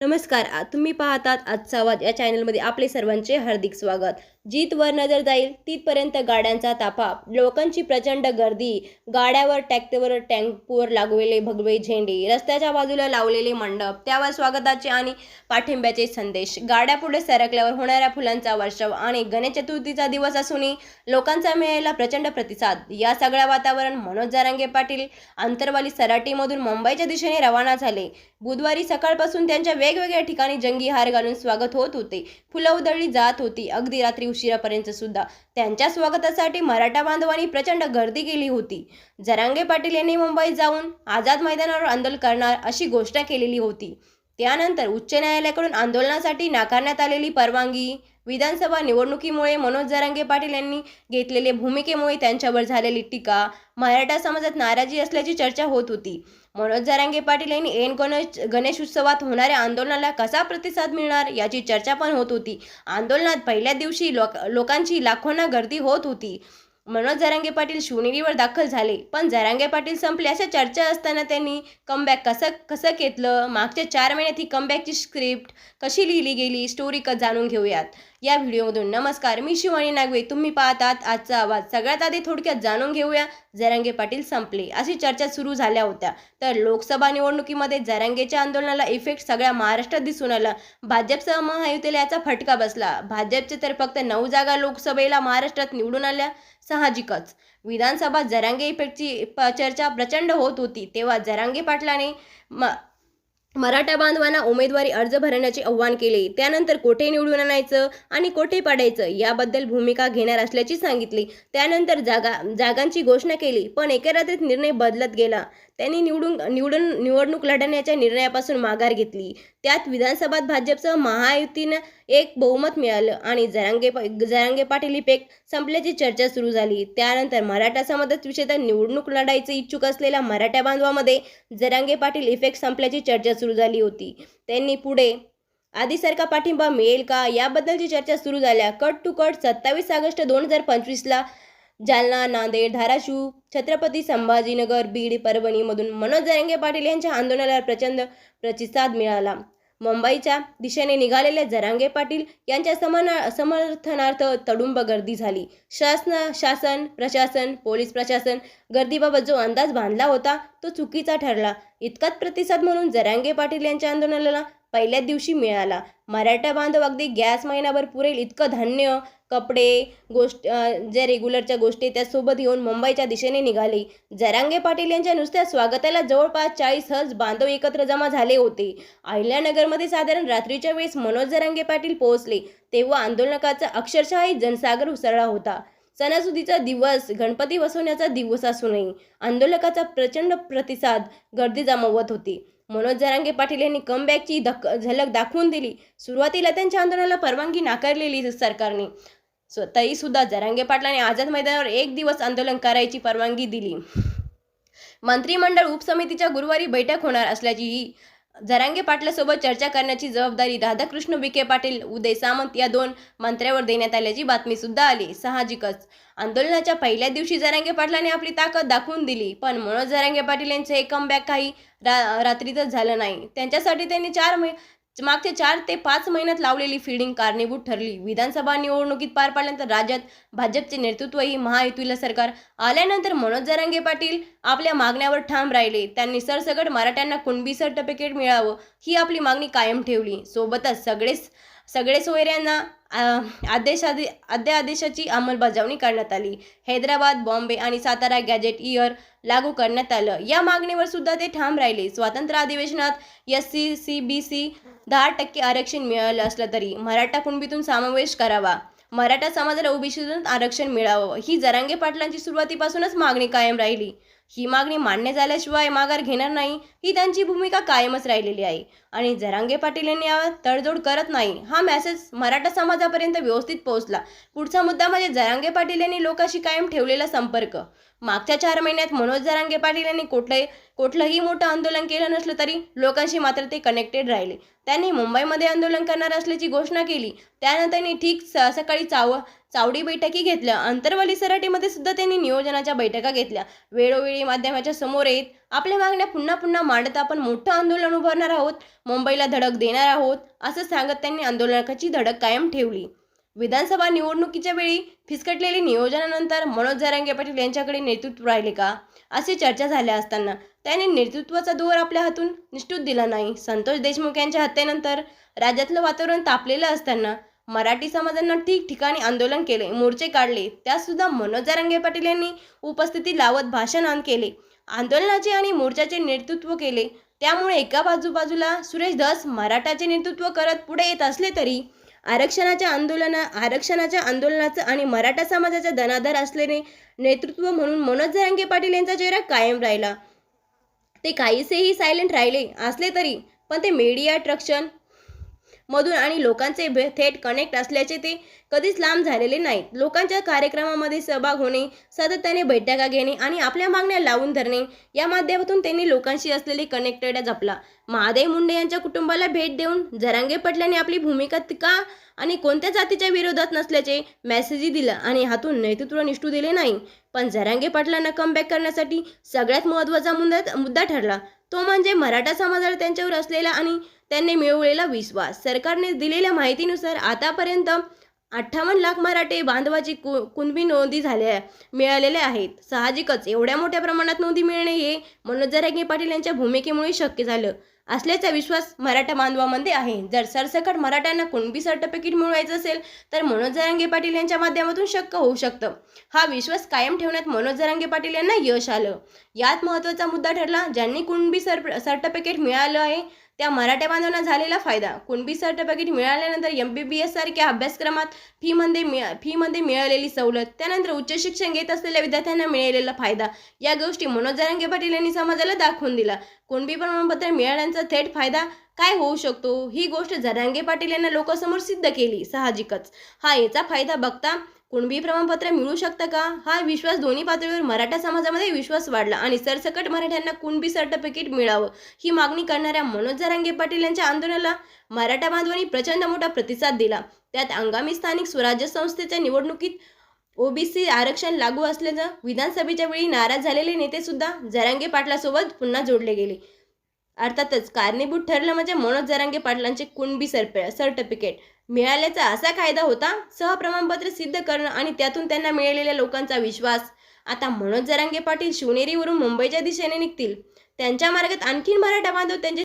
नमस्कार तुम्ही पाहतात आजचा आवाज या चॅनलमध्ये आपले सर्वांचे हार्दिक स्वागत. जिथवर नजर जाईल तिथपर्यंत गाड्यांचा ताफा. लोकांची प्रचंड गर्दी गाड्यावर टॅक्टरवर टँकवर लागलेले भगवे झेंडे रस्त्याच्या बाजूला लावलेले मंडप त्यावर स्वागताचे आणि पाठिंब्याचे संदेश. गाड्या पुढे सरकल्यावर होणाऱ्या फुलांचा वर्षाव आणि गणेश चतुर्थीचा दिवस असूनही लोकांचा मिळालेला प्रचंड प्रतिसाद. या सगळ्या वातावरण मनोज जारांगे पाटील अंतरवाली सराटीमधून मुंबईच्या दिशेने रवाना झाले. बुधवारी सकाळपासून त्यांच्या वेगवेगळ्या ठिकाणी जंगी हार घालून स्वागत होत होते. फुलं उधळली जात होती. अगदी रात्री उशिरापर्यंत सुद्धा त्यांच्या स्वागतासाठी मराठा बांधवांनी प्रचंड गर्दी केली होती. जरांगे पाटील यांनी मुंबईत जाऊन आझाद मैदानावर आंदोलन करणार अशी घोषणा केलेली होती. त्यानंतर उच्च न्यायालयाकडून आंदोलनासाठी नाकारण्यात आलेली परवानगी विधानसभा निवडणुकीमुळे मनोज जरांगे पाटील यांनी घेतलेल्या भूमिकेमुळे त्यांच्यावर झालेली टीका मराठा समाजात नाराजी असल्याची चर्चा होत होती. मनोज जारांगे पाटील यांनी ऐन गणेश गणेश उत्सवात होणाऱ्या आंदोलनाला कसा प्रतिसाद मिळणार याची चर्चा पण होत होती. आंदोलनात पहिल्या दिवशी लोक लोकांची लाखोंना गर्दी होत होती. मनोज जरांगे पाटील शिवनेरीवर दाखल झाले. पण जरांगे पाटील संपले अशा चर्चा असताना त्यांनी कमबॅक कसं कसं घेतलं? मागच्या चार महिन्यात ही कमबॅकची स्क्रिप्ट कशी लिहिली गेली? स्टोरी क जाणून घेऊयात. या व्हिडिओमधून. नमस्कार मी शिवानी नागवे. तुम्ही पाहतात आजचा आवाज. सगळ्यात आधी थोडक्यात जाणून घेऊया जरांगे पाटील संपले. अशी चर्चा सुरू झाल्या होत्या. तर लोकसभा निवडणुकीमध्ये जरांगेच्या आंदोलनाला इफेक्ट सगळ्या महाराष्ट्रात दिसून आला. भाजपसह महायुतीला याचा फटका बसला. भाजपचे तर फक्त नऊ जागा लोकसभेला महाराष्ट्रात निवडून आल्या. साहजिकच. विधानसभा जरांगे इफेक्टची प- चर्चा प्रचंड होत होती. तेव्हा जरांगे पाटलाने म मराठा बांधवांना उमेदवारी अर्ज भरण्याचे आव्हान केले. त्यानंतर कोठे निवडून आणायचं आणि कोठे पाडायचं याबद्दल भूमिका घेणार असल्याची सांगितली. त्यानंतर जागा जागांची घोषणा केली पण एका रात्रीत निर्णय बदलत गेला. त्यांनी निवडून निवडून निवडणूक लढण्याच्या निर्णयापासून माघार घेतली. त्यात विधानसभात भाजपचं महायुतीनं एक बहुमत मिळालं आणि जरांगे पा- जरांगे पाटील इफेक्ट संपल्याची चर्चा सुरू झाली. त्यानंतर मराठा समाजात विषयतः निवडणूक लढायचं इच्छुक असलेल्या मराठा बांधवामध्ये जरांगे पाटील इफेक्ट संपल्याची चर्चा सुरू झाली होती. त्यांनी पुढे आधीसारखा पाठिंबा मिळेल का? याबद्दलची चर्चा सुरू झाल्या. कट टू कट सत्तावीस ऑगस्ट दोन हजार पंचवीसला जालना नांदेड धाराशिव छत्रपती संभाजीनगर बीड परभणीमधून मनोज जरांगे पाटील यांच्या आंदोलनाला प्रचंड प्रतिसाद मिळाला. मुंबईच्या दिशेने निघालेले जरांगे पाटील यांच्या समना समर्थनार्थ तडुंब गर्दी झाली. शासन शासन प्रशासन पोलीस प्रशासन गर्दीबाबत जो अंदाज बांधला होता तो चुकीचा ठरला. इतकाच प्रतिसाद म्हणून जरांगे पाटील यांच्या आंदोलनाला पहिल्याच दिवशी मिळाला. मराठा बांधव अगदी गॅस महिनाभर पुरेल इतकं धान्य. कपडे गोष्ट ज्या रेग्युलरच्या गोष्टी त्यासोबत येऊन मुंबईच्या दिशेने निघाले. जरांगे पाटील यांच्या नुसत्या स्वागताला जवळपास चाळीस हज बांधव एकत्र जमा झाले होते. अहिल्यानगरमध्ये साधारण रात्रीच्या वेळेस मनोज जरांगे पाटील पोहोचले. तेव्हा आंदोलकाचा अक्षरशः जनसागर उसळला होता. सणासुदीचा दिवस गणपती बसवण्याचा दिवस असूनही आंदोलकाचा प्रचंड प्रतिसाद गर्दी जमवत होती. मनोज जरांगे पाटील यांनी कमबॅकची धक झलक दाखवून दिली. सुरुवातीला त्यांच्या आंदोलनाला परवानगी नाकारलेली सरकारने. तरी सुद्धा जरांगे पाटलाने आझाद मैदानावर एक दिवस आंदोलन करायची परवानगी दिली. मंत्रिमंडळ उपसमितीच्या गुरुवारी बैठक होणार असल्याचीही जरांगे पाटलासोबत चर्चा करण्याची जबाबदारी राधाकृष्ण विखे पाटील उदय सामंत या दोन मंत्र्यावर देण्यात आल्याची बातमी सुद्धा आली. साहजिकच. आंदोलनाच्या पहिल्या दिवशी जरांगे पाटलाने आपली ताकद दाखवून दिली पण मनोज जरांगे पाटील यांचे हे कमबॅक काही रा रात्रीतच झालं नाही. त्यांच्यासाठी त्यांनी चार मै मागच्या चार ते पाच महिन्यात लावलेली फिल्डिंग कारणीभूत ठरली. विधानसभा निवडणुकीत पार पाडल्यानंतर राज्यात भाजपचे नेतृत्वही महायुतीला सरकार आल्यानंतर मनोज जरांगे पाटील आपल्या मागण्यावर ठाम राहिले. त्यांनी सरसगट मराठ्यांना कुणबी सर्टिफिकेट मिळावं ही आपली मागणी कायम ठेवली. सोबतच सगळेच सगळे सोयऱ्यांना आदेशादे अध्यादेशाची अंमलबजावणी करण्यात आली. हैदराबाद बॉम्बे आणि सातारा गॅजेट इयर लागू करण्यात आलं. या मागणीवर सुद्धा ते ठाम राहिले. स्वातंत्र्य अधिवेशनात S C C B C दहा टक्के आरक्षण मिळालं असलं तरी मराठा कुणबीतून समावेश करावा? मराठा समाजाला ओबीसीतून आरक्षण मिळावं. ही जरांगे पाटलांची सुरुवातीपासूनच मागणी कायम राहिली. ही मागणी मान्य झाल्याशिवाय माघार घेणार नाही ही त्यांची भूमिका कायमच राहिलेली आहे. आणि जरांगे पाटील यांनी यावर तडजोड करत नाही हा मेसेज मराठा समाजापर्यंत व्यवस्थित पोहोचला. पुढचा मुद्दा म्हणजे जरांगे पाटील यांनी लोकांशी कायम ठेवलेला संपर्क. मागच्या चार महिन्यात मनोज जरांगे पाटील यांनी कुठलंही कुठलंही मोठं आंदोलन केलं नसलं तरी लोकांशी मात्र ते कनेक्टेड राहिले. त्यांनी मुंबईमध्ये आंदोलन करणार असल्याची घोषणा केली. त्यानंतर त्यांनी ठीक स- सकाळी चाव चावडी बैठकी घेतल्या. अंतरवली सराटीमध्ये सुद्धा त्यांनी नियोजनाच्या बैठका घेतल्या. वेळोवेळी माध्यमाच्या समोर येत आपल्या मागण्या पुन्हा पुन्हा मांडत आपण मोठं आंदोलन उभारणार आहोत. मुंबईला धडक देणार आहोत असं सांगत त्यांनी आंदोलनाची धडक कायम ठेवली. विधानसभा निवडणुकीच्या वेळी फिसकटलेली नियोजनानंतर मनोज जरांगे पाटील यांच्याकडे नेतृत्व राहिले का? अशी चर्चा झाल्या असताना त्याने नेतृत्वाचा दोर आपल्या हातून निष्ठूत दिला नाही. संतोष देशमुख यांच्या हत्येनंतर राज्यातलं वातावरण तापलेलं असताना मराठी समाजांना ठिकठिकाणी आंदोलन केले मोर्चे काढले. त्यातसुद्धा मनोज जरांगे पाटील यांनी उपस्थिती लावत भाषण केले. आंदोलनाचे आणि मोर्चाचे नेतृत्व केले. त्यामुळे एका बाजूबाजूला सुरेश धस मराठाचे नेतृत्व करत पुढे येत असले तरी आरक्षणाच्या आंदोलना आरक्षणाच्या आंदोलनाचं आणि मराठा समाजाचा धनाधार असलेले नेतृत्व म्हणून मनोज जरांगे पाटील यांचा चेहरा कायम राहिला. ते काहीसेही सायलेंट राहिले असले तरी पण ते मीडिया ट्रक्शन मधून आणि लोकांचे थेट कनेक्ट असल्याचे ते कधीच लांब झालेले नाहीत. लोकांच्या कार्यक्रमामध्ये सहभाग होणे सातत्याने बैठका घेणे आणि आपल्या मागण्या लावून धरणे या माध्यमातून त्यांनी लोकांशी असलेले कनेक्टेड जपला. महादेव मुंडे यांच्या कुटुंबाला भेट देऊन जरांगे पटल्याने आपली भूमिका का आणि कोणत्या जातीच्या विरोधात नसल्याचे मेसेजही दिला आणि हातून नेतृत्व निष्ठू दिले नाही. पण जरांगे पाटलांना कमबॅक करण्यासाठी सगळ्यात महत्त्वाचा मुद्दा मुद्दा ठरला. तो म्हणजे मराठा समाजाला त्यांच्यावर असलेला आणि त्यांनी मिळवलेला विश्वास. सरकारने दिलेल्या माहितीनुसार आतापर्यंत अठ्ठावन्न लाख मराठे बांधवाची कु कुणबी नोंदी झाल्या मिळालेल्या आहेत. साहजिकच एवढ्या मोठ्या प्रमाणात नोंदी मिळणे हे मनोज जरांगे पाटील यांच्या भूमिकेमुळे शक्य झालं. असल्याचा विश्वास मराठा बांधवामध्ये आहे. जर सरसकट मराठ्यांना कुणबी सर्टिफिकेट मिळवायचं असेल तर मनोज जरांगे पाटील यांच्या माध्यमातून शक्य होऊ शकतं. हा विश्वास कायम ठेवण्यात मनोज जरांगे पाटील यांना यश आलं. यात महत्त्वाचा मुद्दा ठरला ज्यांनी कुणबी सर सर्टिफिकेट मिळालं आहे त्या मराठ्या बांधवांना झालेला फायदा. कुणबी सर्टिफिकेट मिळाल्यानंतर एम बी बी एस सारख्या अभ्यासक्रमात फीमध्ये मिळा फीमध्ये मिळालेली सवलत त्यानंतर उच्च शिक्षण घेत असलेल्या विद्यार्थ्यांना मिळालेला फायदा. या गोष्टी मनोज जरांगे पाटील यांनी समाजाला दाखवून दिला. कुणबी प्रमाणपत्र मिळाल्याचा थेट फायदा काय होऊ शकतो? ही गोष्ट जरांगे पाटील यांना लोकांसमोर सिद्ध केली साहजिकच. हा याचा फायदा बघता कुणबी प्रमाणपत्र मिळू शकतं का? हा विश्वास दोन्ही पातळीवर मराठा समाजामध्ये विश्वास वाढला आणि सरसकट मराठ्यांना कुणबी सर्टिफिकेट मिळावं ही मागणी करणाऱ्या मनोज जरांगे पाटील यांच्या आंदोलनाला मराठा बांधवांनी प्रचंड मोठा प्रतिसाद दिला. त्यात आगामी स्थानिक स्वराज्य संस्थेच्या निवडणुकीत ओबीसी आरक्षण लागू असल्याचं विधानसभेच्या वेळी नाराज झालेले नेते सुद्धा जरांगे पाटलासोबत पुन्हा जोडले गेले. अर्थातच कारणीभूत ठरलं म्हणजे मनोज जरांगे पाटलांचे कुणबी सर्प सर्टिफिकेट. मिळाल्याचा असा कायदा होता सहप्रमाणपत्र सिद्ध करणं आणि त्यातून त्यांना मिळालेल्या लोकांचा विश्वास. आता मनोज जरांगे पाटील शिवनेरीवरून मुंबईच्या दिशेने निघतील. त्यांच्या मार्गात आणखीन मराठा बांधव त्यांचे